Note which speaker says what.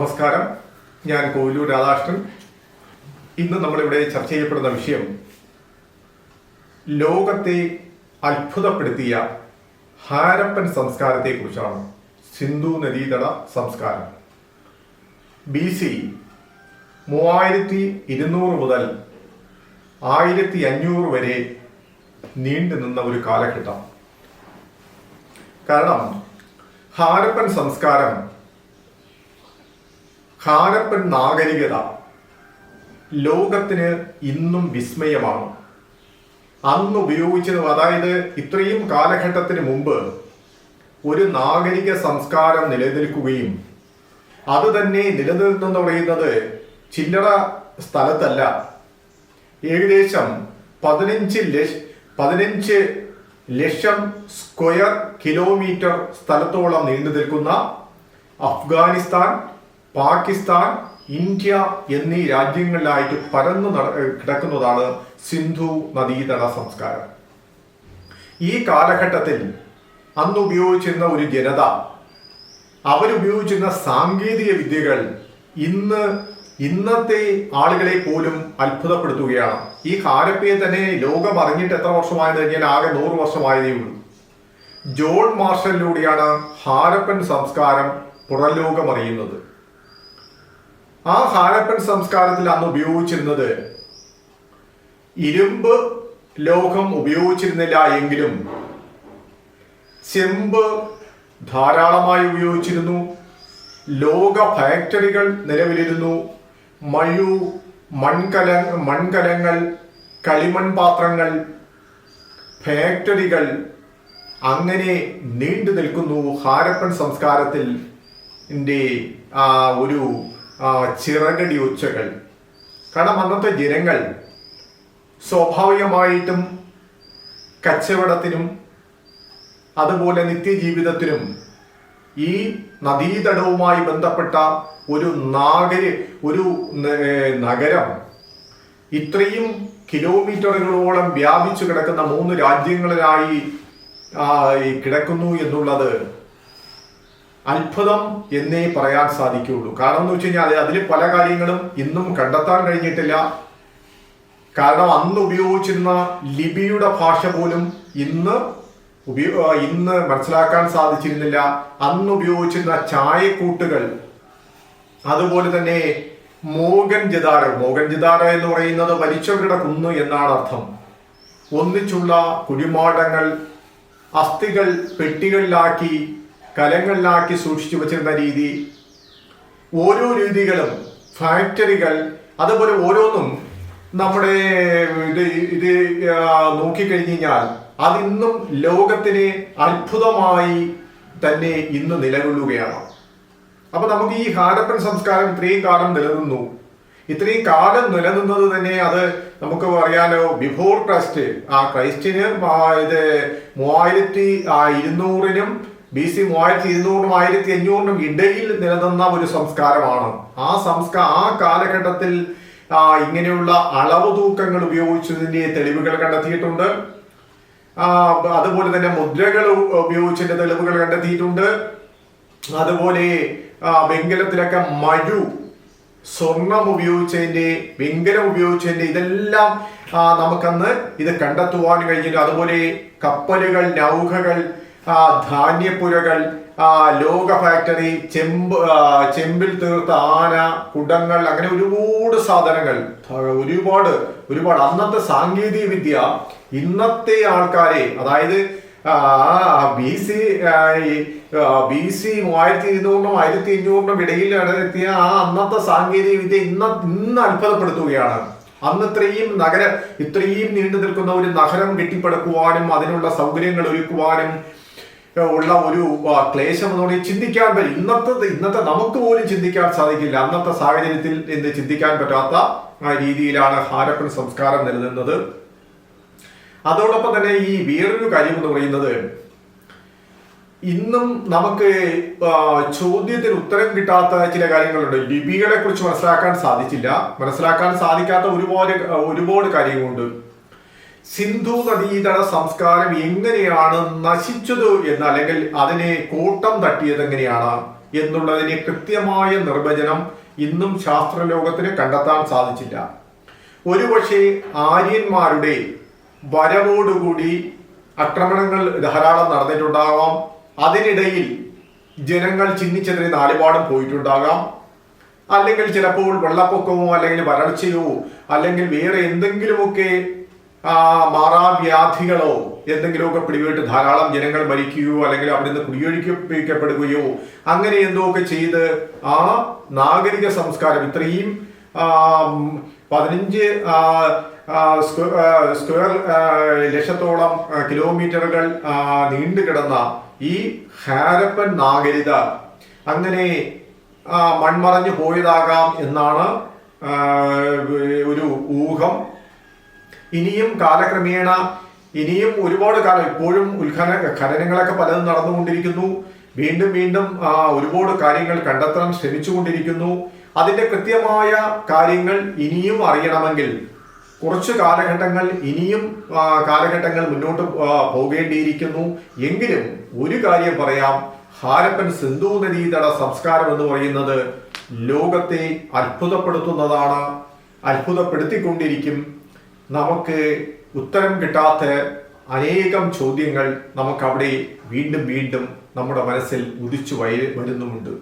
Speaker 1: നമസ്കാരം. ഞാൻ കോയിലൂർ രാധാകൃഷ്ണൻ. ഇന്ന് നമ്മളിവിടെ ചർച്ച ചെയ്യപ്പെടുന്ന വിഷയം ലോകത്തെ അത്ഭുതപ്പെടുത്തിയ ഹാരപ്പൻ സംസ്കാരത്തെക്കുറിച്ചാണ് സിന്ധു നദീതട സംസ്കാരം. ബി സി മൂവായിരത്തി ഇരുന്നൂറ് മുതൽ ആയിരത്തി അഞ്ഞൂറ് വരെ നീണ്ടു നിന്ന ഒരു കാലഘട്ടം. കാരണം ഹാരപ്പൻ സംസ്കാരം ഹാരപ്പൻ നാഗരികത ലോകത്തിന് ഇന്നും വിസ്മയമാണ്. അന്ന് ഉപയോഗിച്ചത് അതായത് ഇത്രയും കാലഘട്ടത്തിന് മുമ്പ് ഒരു നാഗരിക സംസ്കാരം നിലനിൽക്കുകയും അത് തന്നെ നിലനിൽക്കുന്ന പറയുന്നത് ചില്ലറ സ്ഥലത്തല്ല. ഏകദേശം പതിനഞ്ച് ലക്ഷ പതിനഞ്ച് ലക്ഷം സ്ക്വയർ കിലോമീറ്റർ സ്ഥലത്തോളം നീണ്ടു നിൽക്കുന്ന അഫ്ഗാനിസ്ഥാൻ പാകിസ്ഥാൻ ഇന്ത്യ എന്നീ രാജ്യങ്ങളിലായിട്ട് പരന്നു കിടക്കുന്നതാണ് സിന്ധു നദീതട സംസ്കാരം. ഈ കാലഘട്ടത്തിൽ അന്ന് ഉപയോഗിച്ചിരുന്ന ഒരു ജനത അവരുപയോഗിച്ചിരുന്ന സാങ്കേതിക വിദ്യകൾ ഇന്ന് ഇന്നത്തെ ആളുകളെ പോലും അത്ഭുതപ്പെടുത്തുകയാണ്. ഈ ഹാരപ്പയെ തന്നെ ലോകം അറിഞ്ഞിട്ട് എത്ര വർഷമായെന്ന് കഴിഞ്ഞാൽ ആകെ നൂറ് വർഷമായതേ ഉള്ളൂ. ജോൺ മാർഷലിലൂടെയാണ് ഹാരപ്പൻ സംസ്കാരം പുറംലോകം അറിയുന്നത്. ആ ഹാരപ്പൻ സംസ്കാരത്തിൽ അന്ന് ഉപയോഗിച്ചിരുന്നത് ഇരുമ്പ് ലോഹം ഉപയോഗിച്ചിരുന്നില്ല എങ്കിലും ചെമ്പ് ധാരാളമായി ഉപയോഗിച്ചിരുന്നു. ലോക ഫാക്ടറികൾ നിലവിലിരുന്നു. മഴു മൺകല മൺകലങ്ങൾ കളിമൺ പാത്രങ്ങൾ ഫാക്ടറികൾ അങ്ങനെ നീണ്ടു നിൽക്കുന്നു ഹാരപ്പൻ സംസ്കാരത്തിൽ ആ, ഒരു ആ, ചിറകടി ഒച്ചകൾ കാരണം അന്നത്തെ ജനങ്ങൾ സ്വാഭാവികമായിട്ടും കച്ചവടത്തിനും അതുപോലെ നിത്യജീവിതത്തിനും ഈ നദീതടവുമായി ബന്ധപ്പെട്ട ഒരു നാഗര് ഒരു നഗരം ഇത്രയും കിലോമീറ്ററുകളോളം വ്യാപിച്ചു കിടക്കുന്ന മൂന്ന് രാജ്യങ്ങളിലായി കിടക്കുന്നു എന്നുള്ളത് അത്ഭുതം എന്നേ പറയാൻ സാധിക്കുകയുള്ളൂ. കാരണം എന്ന് വെച്ച് കഴിഞ്ഞാൽ അതിൽ പല കാര്യങ്ങളും ഇന്നും കണ്ടെത്താൻ കഴിഞ്ഞിട്ടില്ല. കാരണം അന്ന് ഉപയോഗിച്ചിരുന്ന ലിപിയുടെ ഭാഷ പോലും ഇന്ന് ഉപയോ ഇന്ന് മനസ്സിലാക്കാൻ സാധിച്ചിരുന്നില്ല. അന്ന് ഉപയോഗിച്ചിരുന്ന ചായക്കൂട്ടുകൾ അതുപോലെ തന്നെ മോഗൻ ജിതാര മോഗൻ ജിതാര എന്ന് പറയുന്നത് വലിച്ചവരുടെ കുന്ന് എന്നാണ് അർത്ഥം. ഒന്നിച്ചുള്ള കുഴിമാടങ്ങൾ അസ്ഥികൾ പെട്ടികളിലാക്കി കലങ്ങളിലാക്കി സൂക്ഷിച്ചു വച്ചിരുന്ന രീതി. ഓരോ രീതികളും ഫാക്ടറികൾ അതുപോലെ ഓരോന്നും നമ്മുടെ ഇത് ഇത് നോക്കിക്കഴിഞ്ഞു കഴിഞ്ഞാൽ അതിന്നും ലോകത്തിന് അത്ഭുതമായി തന്നെ ഇന്ന് നിലകൊള്ളുകയാണ്. അപ്പൊ നമുക്ക് ഈ ഹാരപ്പൻ സംസ്കാരം ഇത്രയും കാലം നിലനിന്നു. ഇത്രയും കാലം നിലനിന്നത് തന്നെ അത് നമുക്ക് പറയാലോ ബിഫോർ ക്രൈസ്റ്റ് ആ ക്രൈസ്റ്റിന് ഇത് മൂവായിരത്തി ഇരുന്നൂറിനും ബി സി മൂവായിരത്തി ഇരുന്നൂറിനും ആയിരത്തി അഞ്ഞൂറിനും ഇടയിൽ നിലനിന്ന ഒരു സംസ്കാരമാണ്. ആ സംസ്കാര ആ കാലഘട്ടത്തിൽ ഇങ്ങനെയുള്ള അളവ് തൂക്കങ്ങൾ ഉപയോഗിച്ചതിന്റെ തെളിവുകൾ കണ്ടെത്തിയിട്ടുണ്ട്. അതുപോലെ തന്നെ മുദ്രകൾ ഉപയോഗിച്ചതിന്റെ തെളിവുകൾ കണ്ടെത്തിയിട്ടുണ്ട്. അതുപോലെ വെങ്കലത്തിലൊക്കെ മഴു സ്വർണം ഉപയോഗിച്ചതിന്റെ വെങ്കലം ഉപയോഗിച്ചതിന്റെ ഇതെല്ലാം നമുക്കന്ന് ഇത് കണ്ടെത്തുവാൻ കഴിഞ്ഞിട്ടുണ്ട്. അതുപോലെ കപ്പലുകൾ നൗകകൾ ധാന്യപ്പുരകൾ ലോക ഫാക്ടറി ചെമ്പ് ചെമ്പിൽ തീർത്ത ആന കുടങ്ങൾ അങ്ങനെ ഒരുപാട് സാധനങ്ങൾ ഒരുപാട് ഒരുപാട്. അന്നത്തെ സാങ്കേതിക വിദ്യ ഇന്നത്തെ ആൾക്കാരെ അതായത് ബി സി ബി സി മൂവായിരത്തി ഇരുന്നൂറിനും ആയിരത്തി അഞ്ഞൂറിനും ഇടയിലാണ് എത്തിയ ആ അന്നത്തെ സാങ്കേതിക വിദ്യ ഇന്ന ഇന്ന് അത്ഭുതപ്പെടുത്തുകയാണ്. അന്ന് ഇത്രയും നഗര ഇത്രയും നീണ്ടു നിൽക്കുന്ന ഒരു നഗരം കെട്ടിപ്പടുക്കുവാനും അതിനുള്ള സൗകര്യങ്ങൾ ഒരുക്കുവാനും ഉള്ള ഒരു ക്ലേശം എന്ന് ചിന്തിക്കാൻ പറ്റും ഇന്നത്തെ ഇന്നത്തെ നമുക്ക് പോലും ചിന്തിക്കാൻ സാധിക്കില്ല. അന്നത്തെ സാഹചര്യത്തിൽ ഇന്ന് ചിന്തിക്കാൻ പറ്റാത്ത രീതിയിലാണ് ഹാരപ്പൻ സംസ്കാരം നിലനിന്നത്. അതോടൊപ്പം തന്നെ ഈ വേറൊരു കാര്യം എന്ന് പറയുന്നത് ഇന്നും നമുക്ക് ചോദ്യത്തിന് ഉത്തരം കിട്ടാത്ത ചില കാര്യങ്ങളുണ്ട്. ലിപികളെ കുറിച്ച് മനസ്സിലാക്കാൻ സാധിച്ചില്ല. മനസ്സിലാക്കാൻ സാധിക്കാത്ത ഒരുപാട് ഒരുപാട് കാര്യങ്ങളുണ്ട്. സിന്ധു നദീതട സംസ്കാരം എങ്ങനെയാണ് നശിച്ചത് എന്ന് അല്ലെങ്കിൽ അതിനെ കോട്ടം തട്ടിയത് എങ്ങനെയാണ് എന്നുള്ളതിന് കൃത്യമായ നിർവചനം ഇന്നും ശാസ്ത്രലോകത്തിന് കണ്ടെത്താൻ സാധിച്ചില്ല. ഒരുപക്ഷെ ആര്യന്മാരുടെ വരവോടുകൂടി ആക്രമണങ്ങൾ ധാരാളം നടന്നിട്ടുണ്ടാകാം അതിനിടയിൽ ജനങ്ങൾ ചിന്തിച്ചതിന് നാലുപാടും പോയിട്ടുണ്ടാകാം. അല്ലെങ്കിൽ ചിലപ്പോൾ വെള്ളപ്പൊക്കമോ അല്ലെങ്കിൽ വരൾച്ചയോ അല്ലെങ്കിൽ വേറെ എന്തെങ്കിലുമൊക്കെ മാറാവ്യാധികളോ എന്തെങ്കിലുമൊക്കെ പിടിപെട്ട് ധാരാളം ജനങ്ങൾ മരിക്കുകയോ അല്ലെങ്കിൽ അവിടെ നിന്ന് കുടിയൊഴിക്കപ്പെടുകയോ അങ്ങനെ എന്തോ ഒക്കെ ചെയ്ത് ആ നാഗരിക സംസ്കാരം ഇത്രയും പതിനഞ്ച് സ്ക്വയർ ലക്ഷത്തോളം കിലോമീറ്ററുകൾ നീണ്ടു കിടന്ന ഈ ഹാരപ്പൻ നാഗരികത അങ്ങനെ മൺമറഞ്ഞു പോയതാകാം എന്നാണ് ഒരു ഊഹം. ഇനിയും കാലക്രമേണ ഇനിയും ഒരുപാട് കാലം ഇപ്പോഴും ഉത്ഖന ഖനനങ്ങളൊക്കെ പലതും നടന്നുകൊണ്ടിരിക്കുന്നു. വീണ്ടും വീണ്ടും ഒരുപാട് കാര്യങ്ങൾ കണ്ടെത്താൻ ശ്രമിച്ചുകൊണ്ടിരിക്കുന്നു. അതിന്റെ കൃത്യമായ കാര്യങ്ങൾ ഇനിയും അറിയണമെങ്കിൽ കുറച്ച് കാലഘട്ടങ്ങൾ ഇനിയും കാലഘട്ടങ്ങൾ മുന്നോട്ട് പോകേണ്ടിയിരിക്കുന്നു. എങ്കിലും ഒരു കാര്യം പറയാം. ഹാരപ്പൻ സിന്ധു നദീതട സംസ്കാരം എന്ന് പറയുന്നത് ലോകത്തെ അത്ഭുതപ്പെടുത്തുന്നതാണ്. അത്ഭുതപ്പെടുത്തിക്കൊണ്ടിരിക്കും. നമുക്ക് ഉത്തരം കിട്ടാത്ത അനേകം ചോദ്യങ്ങൾ നമുക്കവിടെ വീണ്ടും വീണ്ടും നമ്മുടെ മനസ്സിൽ ഉദിച്ചു വരുന്നുമുണ്ട്.